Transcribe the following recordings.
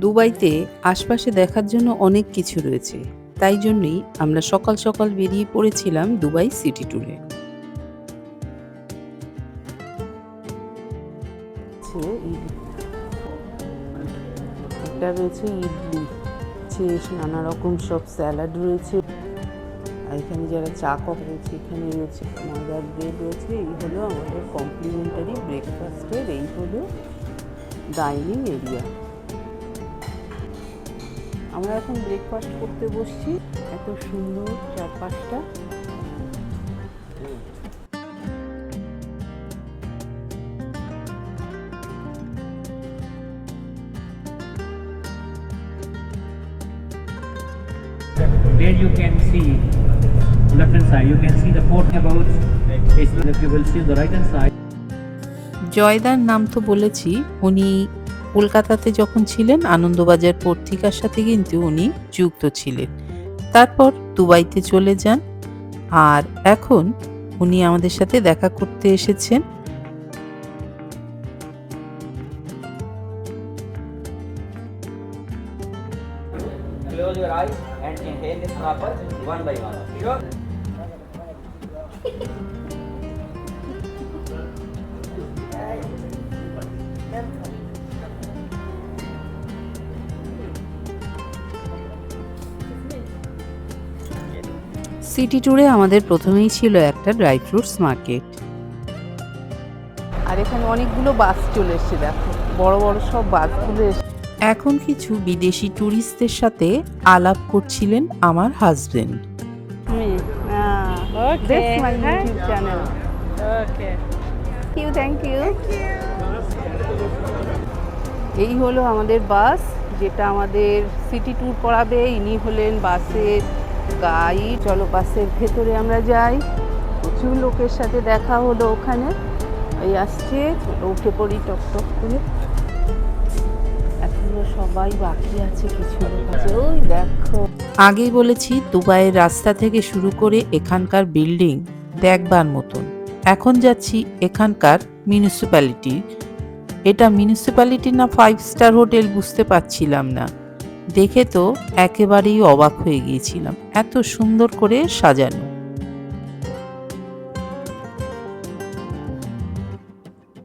দুবাইতে আশপাশে দেখার জন্য অনেক কিছু রয়েছে। তাই জন্যই আমরা সকাল সকাল বেরিয়ে পড়েছিলাম দুবাই সিটি ট্যুরে। এটা রয়েছে ইডলি। চিজ নানা রকম সব স্যালাড রয়েছে। আর এখানে যারা চা কফ রয়েছে, এখানে রয়েছে ময়দার ব্রেড রয়েছে। এই হলো আমাদের কমপ্লিমেন্টারি ব্রেকফাস্টের এই হলো ডাইনিং এরিয়া আমরা এখন ব্রেকফাস্ট করতে বসছি এত সুন্দর চারপাশটা There you can see left hand side. You can see the port about. If you will see the right hand side. Joydar নাম তো বলেছি উনি কলকাতাতে যখন ছিলেন, আনন্দবাজার পত্রিকার সাথে কিন্তু উনি যুক্ত ছিলেন। তারপর দুবাইতে চলে যান। আর এখন উনি আমাদের সাথে দেখা করতে এসেছেন। Close your eyes and inhale this proper, one by one. City ট্যুরে আমাদের প্রথমেই ছিল একটা ড্রাই ফ্রুটস মার্কেট। আর এখানে অনেকগুলো বাস চলে এসছে দেখো। বড় বড় সব বাসগুলো এখন কিছু বিদেশি ট্যুরিস্টদের সাথে আলাপ করছিলেন আমার হাজবেন্ড। you. এই হলো আমাদের বাস যেটা আমাদের সিটি ট্যুর করাবে। ইনি হলেন বাসের গাইড চলো বাসের ভেতরে আমরা যাই। প্রচুর লোকের সাথে দেখা হলো ওখানে। এই আসছে, উঠে পড়ি টক টক করে। এখনও সবাই বাকি আছে কিছু। ওই দেখো। আগেই বলেছি, দুবাইয়ের রাস্তা থেকে শুরু করে এখানকার বিল্ডিং দেখবার মতন। এখন যাচ্ছি এখানকার মিউনিসিপ্যালিটি এটা মিউনিসিপ্যালিটি না ফাইভ স্টার হোটেল বুঝতে পারছিলাম না। দেখে তো একেবারেই অবাক হয়ে গিয়েছিলাম। এত সুন্দর করে সাজানো।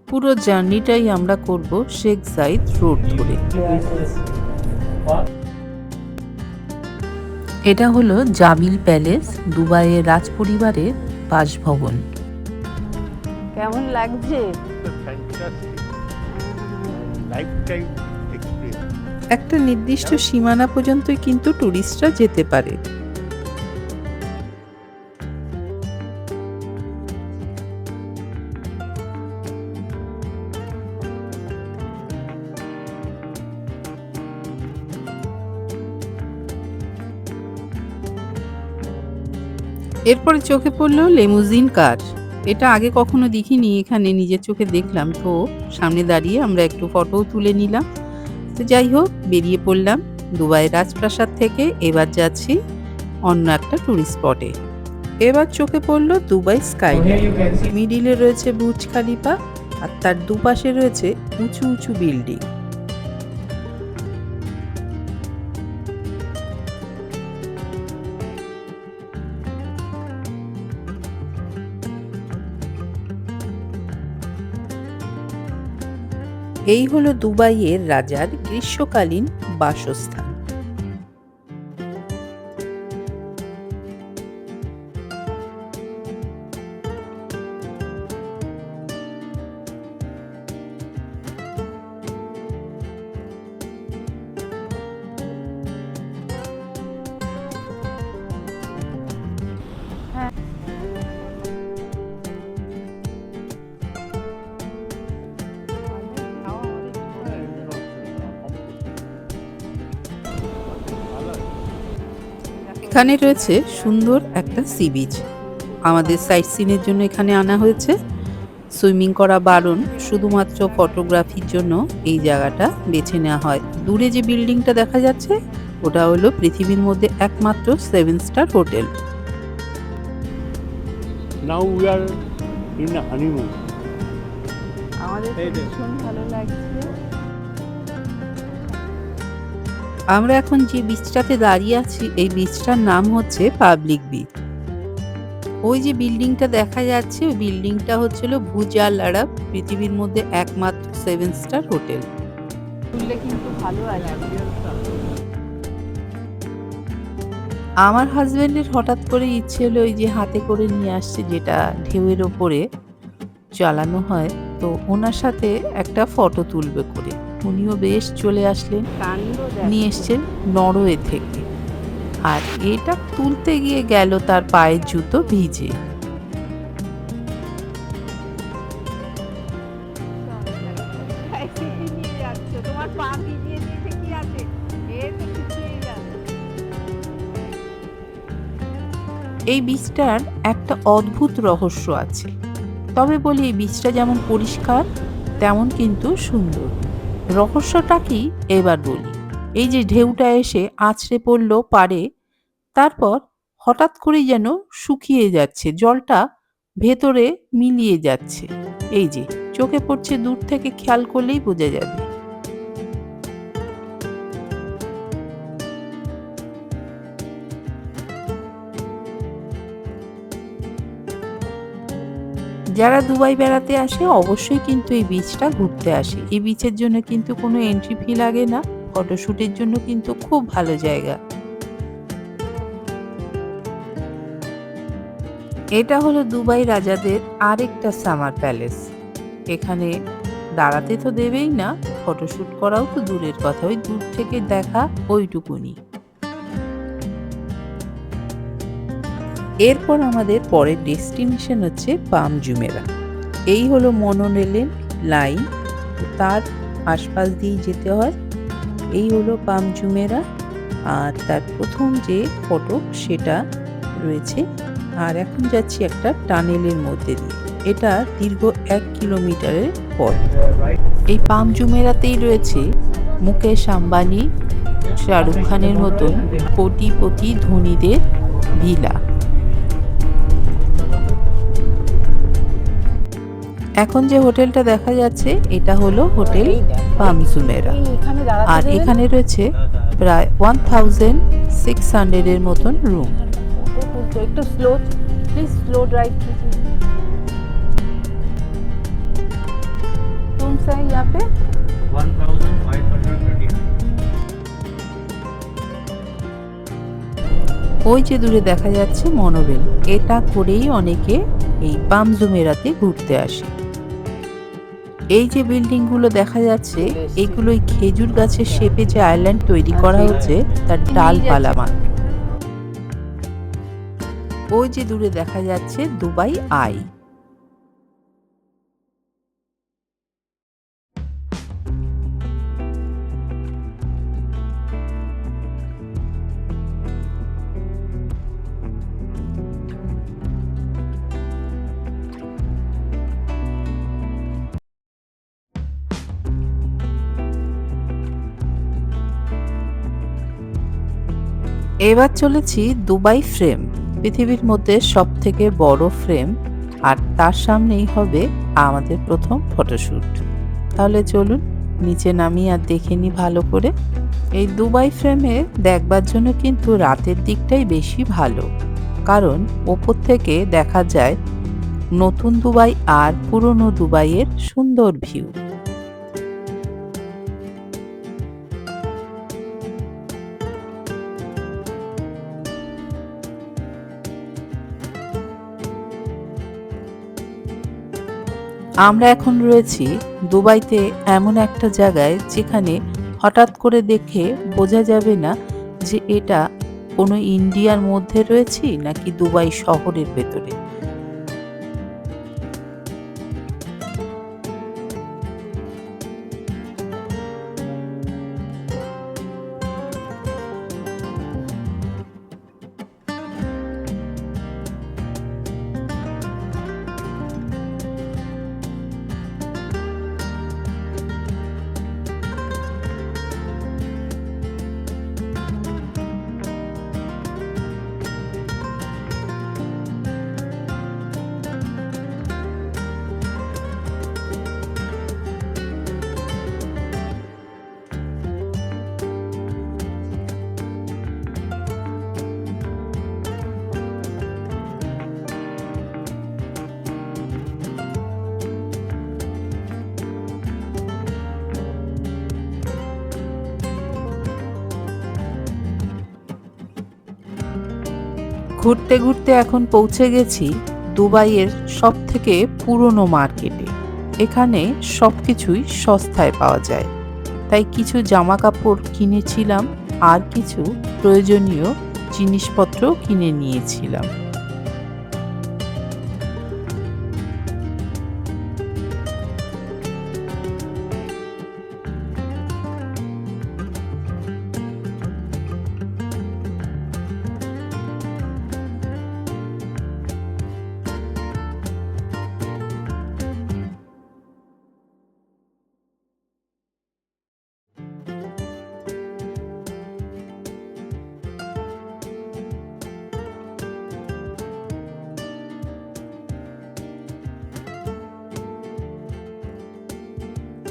পুরো জার্নিটাই আমরা করব শেখ জাইদ রোড ধরে। এটা হলো জামিল প্যালেস দুবাইয়ের রাজপরিবারের বাসভবন। কেমন লাগছে? Lifetime experience. একটা নির্দিষ্ট সীমানা পর্যন্তই কিন্তু টুরিস্টরা যেতে পারে। এরপরে চোখে পড়ল লেমুজিন কার। এটা আগে কখনো দেখিনি, এখানে নিজের চোখে দেখলাম। তো সামনে দাঁড়িয়ে আমরা একটু ফটোও তুলে নিলাম। তো যাই হোক, বেরিয়ে পড়লাম দুবাই রাজপ্রাসাদ থেকে। এবার যাচ্ছি অন্য একটা টুরিস্ট স্পটে এবার চোখে পড়ল দুবাই স্কাই মিডিলে রয়েছে বুজ খালিফা আর তার দুপাশে রয়েছে উঁচু উঁচু বিল্ডিং। এই হলো দুবাইয়ের রাজার গ্রীষ্মকালীন বাসস্থান। এখানে রয়েছে সুন্দর একটা সি বিচ। আমাদের সাইট সিনের জন্য এখানে আনা হয়েছে। সুইমিং করা বারণ শুধুমাত্র ফটোগ্রাফির জন্য এই জায়গাটা বেছে নেওয়া হয়। দূরে যে বিল্ডিংটা দেখা যাচ্ছে ওটা হলো পৃথিবীর মধ্যে একমাত্র seven star hotel. Now we are in a আমাদের ভীষণ ভালো লাগছে। আমরা এখন যে বিচটাতে দাঁড়িয়ে আছি এই বিচটার নাম হচ্ছে পাবলিক বিচ ওই যে বিল্ডিংটা দেখা যাচ্ছে ওই বিল্ডিংটা হচ্ছিল ভুজাল আরব পৃথিবীর মধ্যে একমাত্র সেভেন স্টার হোটেল তুললে কিন্তু ভালো আমার হাজবেন্ডের হঠাৎ করে ইচ্ছে হলো ওই যে হাতে করে নিয়ে আসছে যেটা ঢেউয়ের ওপরে চালানো হয় তো ওনার সাথে একটা ফটো তুলবে করে। উনিও বেশ চলে আসলেন। নিয়ে এসছেন নরওয়ে থেকে। আর এটা তুলতে গিয়ে গেল তার পায়ের জুতো ভিজে। এই বীজটার একটা অদ্ভুত রহস্য আছে। তবে বলি এই বীজটা যেমন পরিষ্কার, তেমন কিন্তু সুন্দর। রহস্যটা কি? এবার বলি। এই যে ঢেউটা এসে আছড়ে পড়ল পারে তারপর হঠাৎ করেই যেন শুকিয়ে যাচ্ছে, জলটা ভেতরে মিলিয়ে যাচ্ছে। এই যে, চোখে পড়ছে দূর থেকে খেয়াল করলেই বোঝা যাবে। যারা দুবাই বেড়াতে আসে, অবশ্যই কিন্তু এই বিচটা ঘুরতে আসে। এই বিচের জন্য কিন্তু কোনো এন্ট্রি ফি লাগে না। ফটোশ্যুটের জন্য কিন্তু খুব ভালো জায়গা। এটা হলো দুবাই রাজাদের আরেকটা সামার প্যালেস এখানে দাঁড়াতে তো দেবেই না ফটোশ্যুট করাও তো দূরের কথা, ওই দূর থেকে দেখা ওইটুকুনি। এরপর আমাদের পরের ডেস্টিনেশন হচ্ছে পাম জুমেরা। এই হলো মনোরেলের লাইন তার আশপাশ দিয়েই যেতে হয়। এই হলো পাম জুমেরা, আর তার প্রথম যে ফটক সেটা রয়েছে। আর এখন যাচ্ছি একটা টানেলের মধ্যে দিয়ে। এটা দীর্ঘ এক কিলোমিটারের পথ। এই পাম জুমেরাতেই রয়েছে মুকেশ আম্বানি, শাহরুখ খানের মতন কোটিপতি ধনীদের ভিলা। এখন যে হোটেলটা দেখা যাচ্ছে এটা হলো হোটেল পামজুমেরা এই এখানে দাঁড়াতে আর দেবে না? এখানে রয়েছে প্রায় ওয়ান থাউজেন্ড সিক্স হান্ড্রেডের মতন রুম ফটো তুলছো একটু স্লো প্লিজ স্লো ड्राइव कीजिए तुम सही यहाँ पे 1539 ওই যে দূরে দেখা যাচ্ছে মনোরেল এটা করেই অনেকে এই পামজুমেরাতে ঘুরতে আসে এই যে বিল্ডিংগুলো দেখা যাচ্ছে, এগুলোই খেজুর গাছের শেপে যে আইল্যান্ড তৈরি করা হচ্ছে, তার ডালপালা মাত্র ওই যে দূরে দেখা যাচ্ছে দুবাই আই। এবার চলেছি দুবাই ফ্রেম, পৃথিবীর মধ্যে সব থেকে বড় ফ্রেম, আর তার সামনেই হবে আমাদের প্রথম ফটোশ্যুট তাহলে চলুন, নিচে নামি আর দেখে নি ভালো করে। এই দুবাই ফ্রেমে দেখবার জন্য কিন্তু রাতের দিকটাই বেশি ভালো, কারণ ওপর থেকে দেখা যায় নতুন দুবাই আর পুরনো দুবাইয়ের সুন্দর ভিউ। আমরা এখন রয়েছি দুবাইতে এমন একটা জায়গায় যেখানে হঠাৎ করে দেখে বোঝা যাবে না যে এটা কোনো ইন্ডিয়ার মধ্যে রয়েছি নাকি দুবাই শহরের ভেতরে। ঘুরতে ঘুরতে এখন পৌঁছে গেছি দুবাইয়ের সব থেকে পুরনো মার্কেটে। এখানে সব কিছুই সস্তায় পাওয়া যায়। তাই কিছু জামা কাপড় কিনেছিলাম আর কিছু প্রয়োজনীয় জিনিসপত্র কিনে নিয়েছিলাম।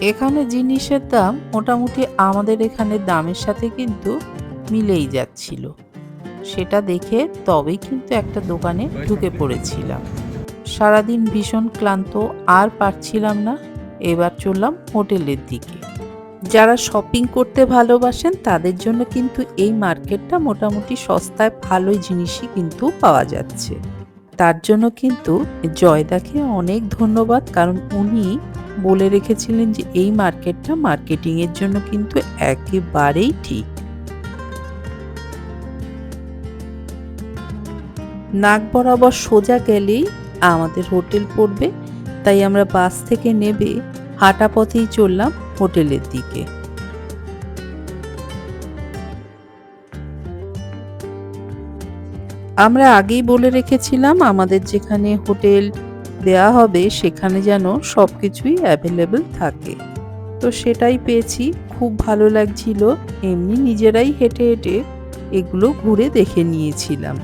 এখানে জিনিসের দাম মোটামুটি আমাদের এখানে দামের সাথে কিন্তু মিলেই যাচ্ছিল। সেটা দেখে তবেই কিন্তু একটা দোকানে ঢুকে পড়েছিলাম। সারাদিন ভীষণ ক্লান্ত, আর পারছিলাম না। এবার চললাম হোটেলের দিকে। যারা শপিং করতে ভালোবাসেন, তাদের জন্য কিন্তু এই মার্কেটটা মোটামুটি সস্তায় ভালোই জিনিসই কিন্তু পাওয়া যাচ্ছে। তার জন্য কিন্তু জয়দাকে অনেক ধন্যবাদ, কারণ উনি বলে রেখেছিলেন যে এই মার্কেটটা মার্কেটিং এর জন্য কিন্তু একেবারেই ঠিক। নাক বরাবর সোজা গেলেই আমাদের হোটেল পড়বে, তাই আমরা বাস থেকে নেবে হাঁটা পথেই চললাম হোটেলের দিকে। আমরা আগেই বলে রেখেছিলাম আমাদের যেখানে হোটেল দেয়া হবে সেখানে যেন সব কিছুই অ্যাভেলেবেল থাকে। তো সেটাই পেয়েছি, খুব ভালো লাগছিল। এমনি নিজেরাই হেঁটে হেঁটে এগুলো ঘুরে দেখে নিয়েছিলাম।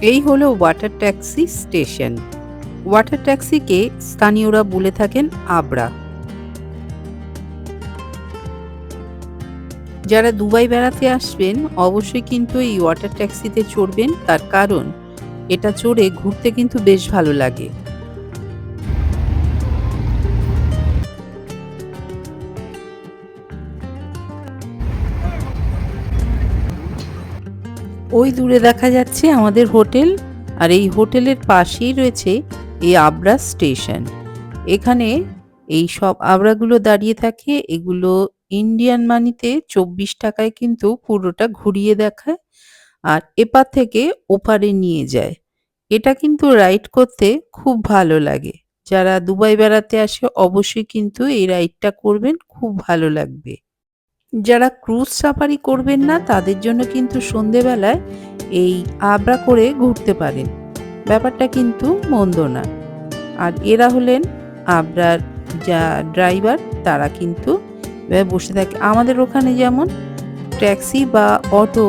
এই হলো ওয়াটার ট্যাক্সি স্টেশন ওয়াটার ট্যাক্সিকে স্থানীয়রা বলে থাকেন আবরা। যারা দুবাই বেড়াতে আসবেন, অবশ্যই কিন্তু এই ওয়াটার ট্যাক্সিতে চড়বেন। তার কারণ, এটা চড়ে ঘুরতে কিন্তু বেশ ভালো লাগে। ওই দূরে দেখা যাচ্ছে আমাদের হোটেল, আর এই হোটেলের পাশেই রয়েছে এই আবরা স্টেশন। এখানে এই সব আবরাগুলো দাঁড়িয়ে থাকে, এগুলো ইন্ডিয়ান মানিতে চব্বিশ টাকায় কিন্তু পুরোটা ঘুরিয়ে দেখায় আর এপার থেকে ওপারে নিয়ে যায়। এটা কিন্তু রাইড করতে খুব ভালো লাগে। যারা দুবাই বেড়াতে আসে অবশ্যই কিন্তু এই রাইডটা করবেন, খুব ভালো লাগবে। যারা ক্রুজ সাফারি করবেন না, তাদের জন্য কিন্তু সন্ধেবেলায় এই আবরা করে ঘুরতে পারেন। ব্যাপারটা কিন্তু মন্দ না। আর এরা হলেন আবরার যা ড্রাইভার তারা কিন্তু বসে থাকে। আমাদের ওখানে যেমন ট্যাক্সি বা অটো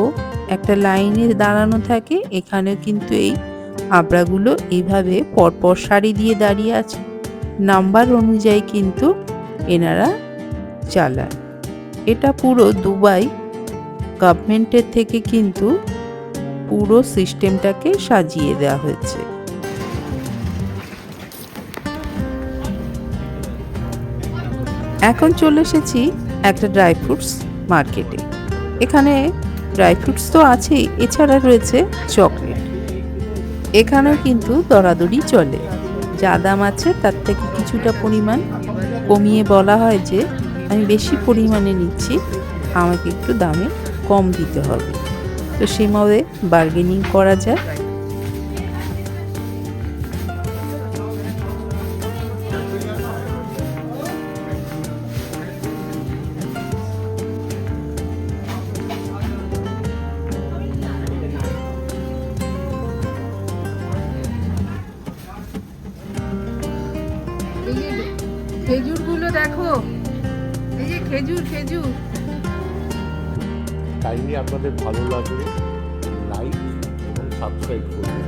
একটা লাইনে দাঁড়ানো থাকে এখানেও কিন্তু এই আবরাগুলো এইভাবে পরপর সারি দিয়ে দাঁড়িয়ে আছে। নাম্বার অনুযায়ী কিন্তু এনারা চালান এটা পুরো দুবাই গভর্নমেন্টের থেকে কিন্তু পুরো সিস্টেমটাকে সাজিয়ে দেওয়া হয়েছে। এখন চলে এসেছি একটা ড্রাই ফ্রুটস মার্কেটে এখানে ড্রাই ফ্রুটস তো আছেই, এছাড়া রয়েছে চকলেট এখানেও কিন্তু দরাদরি চলে। যা দাম আছে তার থেকে কিছুটা পরিমাণ। কমিয়ে বলা হয় যে, আমি বেশি পরিমাণে নিচ্ছি, আমাকে একটু দামে কম দিতে হবে। তো সেভাবে বার্গেনিং করা যায়। দেখো। এই যে খেজুর খেজুর। কাইন্ডলি আপনাদের ভালো লাগলে লাইক এবং সাবস্ক্রাইব করুন।